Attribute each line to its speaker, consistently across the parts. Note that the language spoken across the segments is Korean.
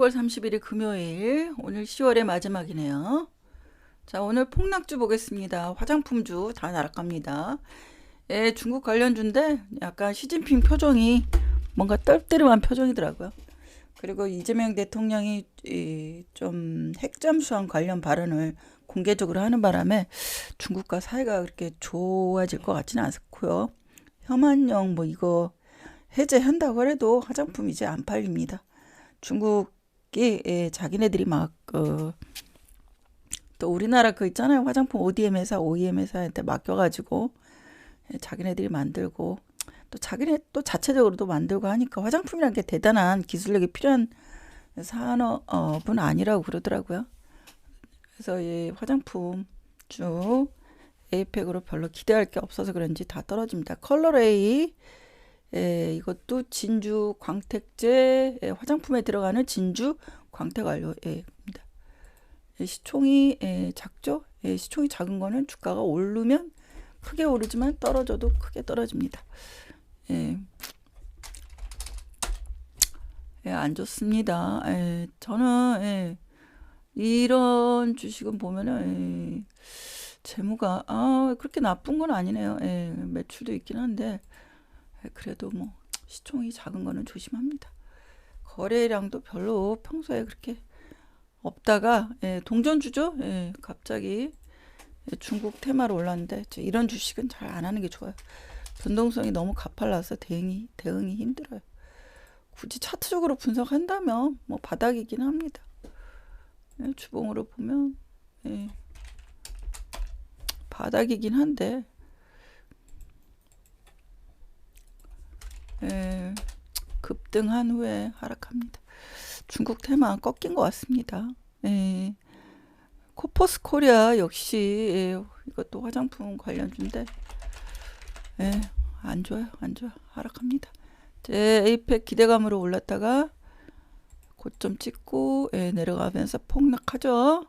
Speaker 1: 10월 31일 금요일 오늘 10월의 마지막이네요. 자 오늘 폭락주 보겠습니다. 화장품주 다 날아갑니다. 예, 중국 관련주인데 약간 시진핑 표정이 뭔가 떨떠름한 표정이더라고요. 그리고 이재명 대통령이 이, 좀 핵잠수함 관련 발언을 공개적으로 하는 바람에 중국과 사이가 그렇게 좋아질 것 같지는 않고요. 혐한령 뭐 이거 해제한다고 해도 화장품 이제 안 팔립니다. 중국 이 예, 자기네들이 막 어, 또 우리나라 그 있잖아요 화장품 ODM 회사, OEM 회사한테 맡겨가지고 예, 자기네들이 만들고 또 자기네 또 자체적으로도 만들고 하니까 화장품이란 게 대단한 기술력이 필요한 산업은 아니라고 그러더라고요. 그래서 이 화장품 쭉 에이펙으로 별로 기대할 게 없어서 그런지 다 떨어집니다. 컬러레이 예, 이것도 진주 광택제 예, 화장품에 들어가는 진주 광택 완료입니다. 예, 시총이 예, 작죠? 예, 시총이 작은 거는 주가가 오르면 크게 오르지만 떨어져도 크게 떨어집니다. 예. 예, 안 좋습니다. 예, 저는 예, 이런 주식은 보면은 예, 재무가 아 그렇게 나쁜 건 아니네요. 예, 매출도 있긴 한데 예, 그래도 뭐 시총이 작은 거는 조심합니다. 거래량도 별로 평소에 그렇게 없다가 예, 동전 주죠. 예, 갑자기 예, 중국 테마로 올랐는데 이런 주식은 잘 안 하는 게 좋아요. 변동성이 너무 가팔라서 대응이 대응이 힘들어요. 굳이 차트적으로 분석한다면 뭐 바닥이긴 합니다. 예, 주봉으로 보면 예, 바닥이긴 한데 예, 급등한 후에 하락합니다. 중국 테마 꺾인 것 같습니다. 예, 코퍼스 코리아 역시 예, 이것도 화장품 관련주인데 예, 안 좋아요, 안 좋아, 하락합니다. 제 에이펙 기대감으로 올랐다가 고점 찍고 예, 내려가면서 폭락하죠.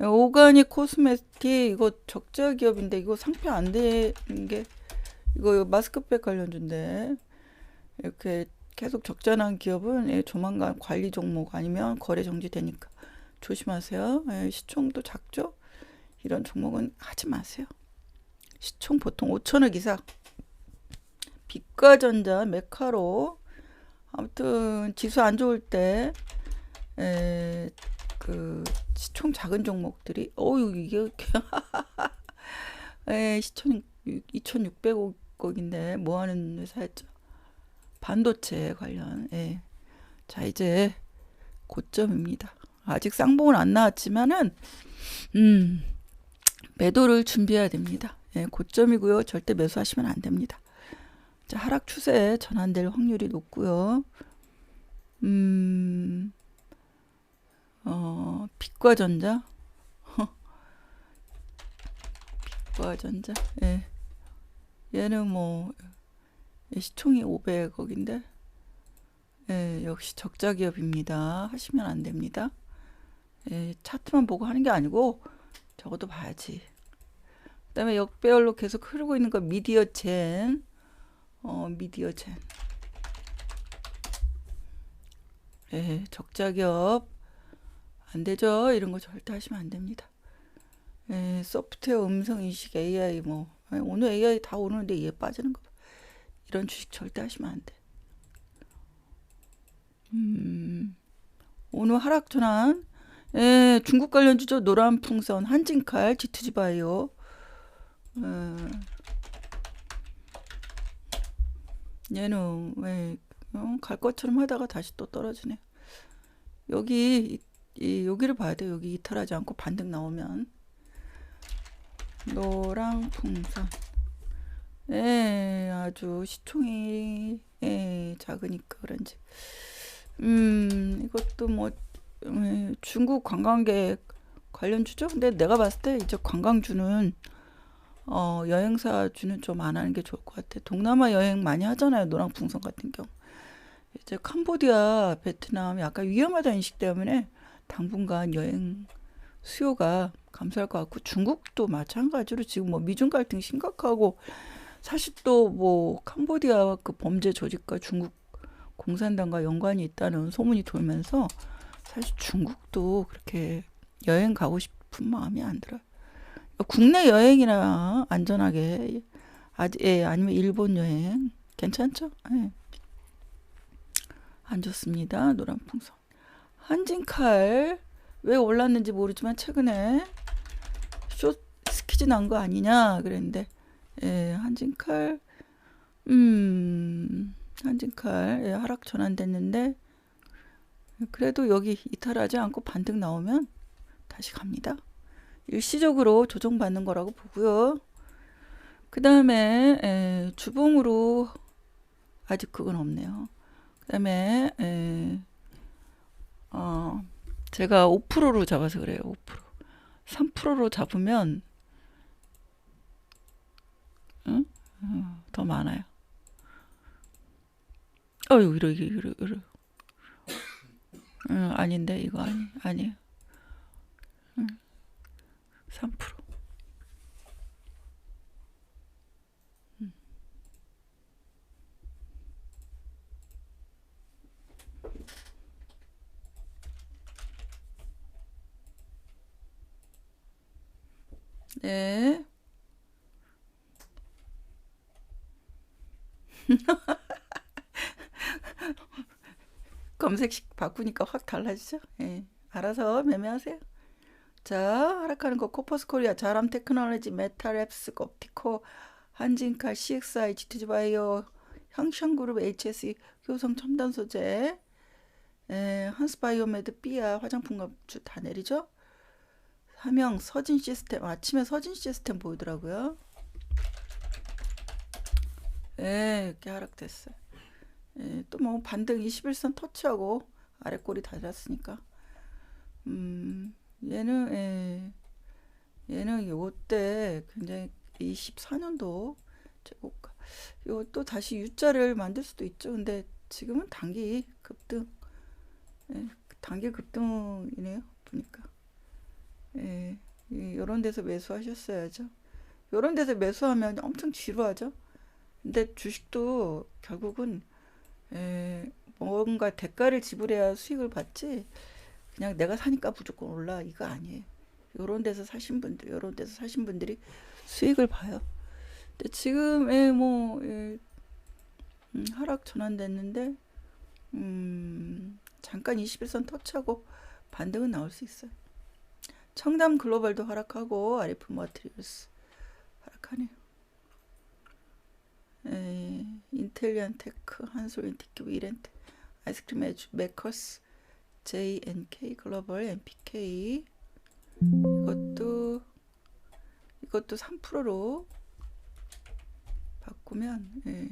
Speaker 1: 예, 오가닉 코스메틱 이거 적자 기업인데 이거 상표 안 되는 게 이거 마스크팩 관련주인데 이렇게 계속 적자난 기업은 예, 조만간 관리 종목 아니면 거래 정지되니까 조심하세요. 예, 시총도 작죠? 이런 종목은 하지 마세요. 시총 보통 5천억 이상. 빛과전자, 메카로. 아무튼 지수 안 좋을 때, 에, 그 시총 작은 종목들이, 어유 이게 에, 시총 2,600억인데 뭐 하는 회사였죠? 반도체 관련. 예. 자 이제 고점입니다. 아직 쌍봉은 안 나왔지만은 음. 매도를 준비해야 됩니다. 예, 고점이고요. 절대 매수하시면 안 됩니다. 자, 하락 추세 전환될 확률이 높고요. 음, 어, 빛과 전자. 빛과 전자. 예. 얘는 뭐, 시총이 500억인데, 예, 역시 적자 기업입니다. 하시면 안 됩니다. 예, 차트만 보고 하는 게 아니고, 적어도 봐야지. 그 다음에 역배열로 계속 흐르고 있는 거 미디어 젠. 어, 미디어 젠. 예, 적자 기업. 안 되죠. 이런 거 절대 하시면 안 됩니다. 예, 소프트웨어 음성 인식 AI 뭐. 예, 오늘 AI 다 오는데 얘 빠지는 거. 이런 주식 절대 하시면 안 돼. 음, 오늘 하락 전환 예, 중국 관련 주죠. 노란 풍선, 한진칼, 지투지 바이오. 예. 얘는 왜, 어, 갈 것처럼 하다가 다시 또 떨어지네. 여기, 이, 여기를 봐야 돼. 여기 이탈하지 않고 반등 나오면. 노랑 풍선. 예, 아주 시총이, 예, 작으니까 그런지. 음, 이것도 뭐, 예, 중국 관광객 관련주죠? 근데 내가 봤을 때 이제 관광주는 어, 여행사 주는 좀 안 하는 게 좋을 것 같아. 동남아 여행 많이 하잖아요. 노랑풍선 같은 경우. 이제 캄보디아, 베트남 약간 위험하다는 인식 때문에 당분간 여행 수요가 감소할 것 같고 중국도 마찬가지로 지금 뭐 미중 갈등 심각하고 사실 또 뭐 캄보디아 그 범죄 조직과 중국 공산당과 연관이 있다는 소문이 돌면서 사실 중국도 그렇게 여행 가고 싶은 마음이 안 들어요. 국내 여행이나 안전하게 아, 예, 아니면 일본 여행 괜찮죠? 예. 안 좋습니다. 노란 풍선. 한진칼 왜 올랐는지 모르지만 최근에 쇼 스키즈 난 거 아니냐 그랬는데 예, 한진칼 음 한진칼 예, 하락 전환됐는데 그래도 여기 이탈하지 않고 반등 나오면 다시 갑니다. 일시적으로 조정받는 거라고 보고요. 그 다음에 주봉으로 아직 그건 없네요. 그 다음에 어, 제가 5%로 잡아서 그래요. 5%. 3%로 잡으면 응? 어, 더 많아요. 어유 이러기 이러 이러. 응, 아닌데 이거 아니 아니에요. 응. 3%. 네. 검색식 바꾸니까 확 달라지죠? 예. 알아서 매매하세요. 자, 하락하는 거 코퍼스 코리아, 자람 테크놀로지, 메타랩스, 옵티코, 한진칼, CXI, GTG 바이오, 향션그룹, HSE, 효성 첨단 소재, 에, 한스바이오메드, 삐아, 화장품 값주 다 내리죠? 사명, 서진 시스템, 아침에 서진 시스템 보이더라고요. 예, 이렇게 하락됐어요. 예, 또뭐 반등 21선 터치하고 아래 꼬리 닫았으니까. 음, 얘는 예, 얘는 요때 굉장히 24년도 최고가. 요 또 다시 U자를 만들 수도 있죠. 근데 지금은 단기 급등. 예, 단기 급등이네요. 보니까. 예, 이런 데서 매수하셨어야죠. 이런 데서 매수하면 엄청 지루하죠. 근데 주식도 결국은 에, 뭔가 대가를 지불해야 수익을 받지 그냥 내가 사니까 무조건 올라 이거 아니에요. 요런 데서 사신 분들, 요런 데서 사신 분들이 수익을 봐요. 근데 지금 뭐 예, 음, 하락 전환됐는데 음, 잠깐 21선 터치하고 반등은 나올 수 있어요. 청담 글로벌도 하락하고 아리프 머트리얼스 하락하네요. 에, 인텔리안 테크, 한솔 인티큐, 이렌트, 아이스크림 에주, 메커스, JNK 글로벌, MPK 이것도 이것도 3%로 바꾸면 예.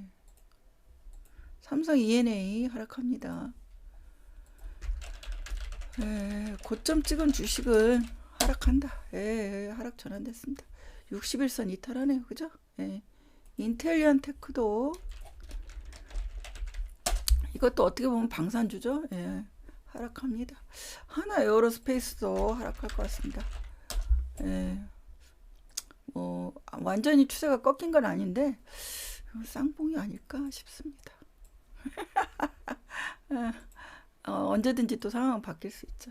Speaker 1: 삼성 ENA 하락합니다. 예, 고점 찍은 주식은 하락한다. 예, 하락 전환됐습니다. 61선 이탈하네요. 그죠? 예. 인텔리안 테크도 이것도 어떻게 보면 방산주죠. 예. 하락합니다. 하나 에어로스페이스도 하락할 것 같습니다. 예. 뭐 완전히 추세가 꺾인 건 아닌데 쌍봉이 아닐까 싶습니다. 어, 언제든지 또 상황은 바뀔 수 있죠.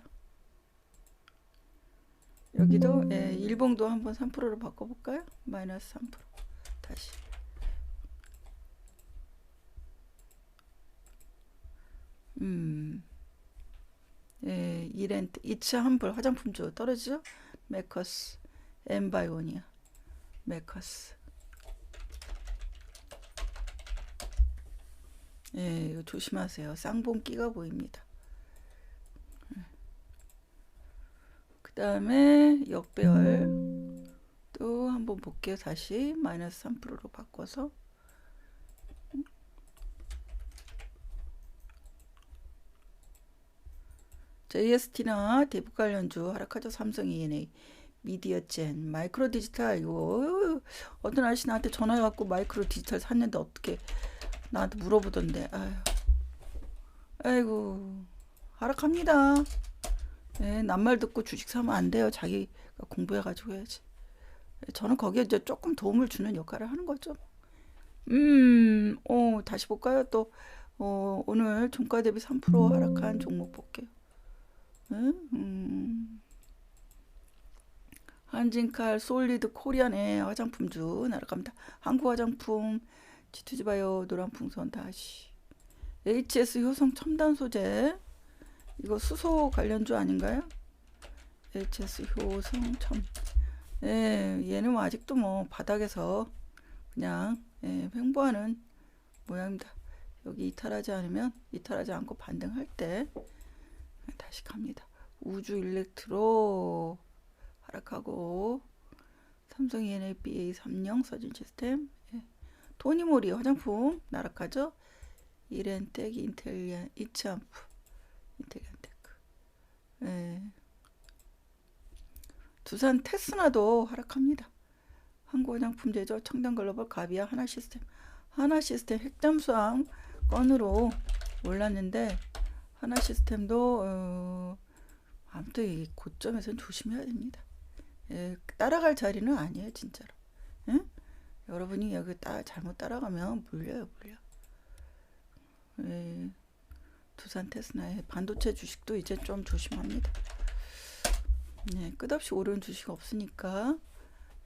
Speaker 1: 여기도 예, 일봉도 한번 3%로 바꿔볼까요? 마이너스 3% 다시 음, 예, 이렌트 이츠 한불 화장품주 떨어지죠? 메커스 엠바이오니아 메커스 예, 이거 조심하세요. 쌍봉끼가 보입니다. 그 다음에 역배열 또 한번 볼게요. 다시 마이너스 3%로 바꿔서 JST나 대북 관련주 하락하죠. 삼성 E&A, 미디어젠, 마이크로 디지털 이거 어떤 아저씨 나한테 전화해갖고 마이크로 디지털 샀는데 어떻게 나한테 물어보던데 아유. 아이고 하락합니다. 네, 남말 듣고 주식 사면 안 돼요. 자기가 공부해가지고 해야지. 저는 거기에 이제 조금 도움을 주는 역할을 하는 거죠. 음, 어, 다시 볼까요? 또, 어, 오늘 종가 대비 3% 하락한 종목 볼게요. 응? 음. 한진칼 솔리드 코리안의 화장품주 날아갑니다. 한국 화장품 지투지바요 노란 풍선 다시 HS 효성 첨단 소재 이거 수소 관련주 아닌가요? HS 효성 첨 예, 얘는 뭐 아직도 뭐 바닥에서 그냥 예, 횡보하는 모양입니다. 여기 이탈하지 않으면 이탈하지 않고 반등할 때 다시 갑니다. 우주 일렉트로 하락하고 삼성 ENLBA 30 서진 시스템 예. 토니모리 화장품 나락하죠. 이렌텍 인텔리안 이츠암프 인텔리안 테크 예. 두산 테스나도 하락합니다. 한국 화장품 제조 청담 글로벌 가비아 하나 시스템 하나 시스템 핵잠수함 건으로 올랐는데 하나 시스템도 어, 아무튼 이 고점에서는 조심해야 됩니다. 예, 따라갈 자리는 아니에요, 진짜로. 응? 여러분이 여기 따, 잘못 따라가면 물려요, 물려. 예, 두산 테스나의 반도체 주식도 이제 좀 조심합니다. 네, 끝없이 오르는 주식 없으니까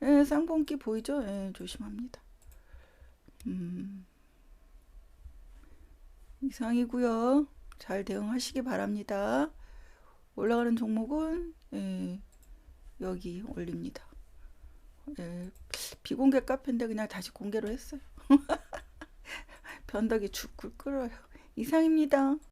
Speaker 1: 예, 쌍봉기 보이죠? 예, 조심합니다. 음, 이상이고요. 잘 대응하시기 바랍니다. 올라가는 종목은 예, 여기 올립니다. 예, 비공개 카페인데 그냥 다시 공개로 했어요. 변덕이 죽을 끓어요. 이상입니다.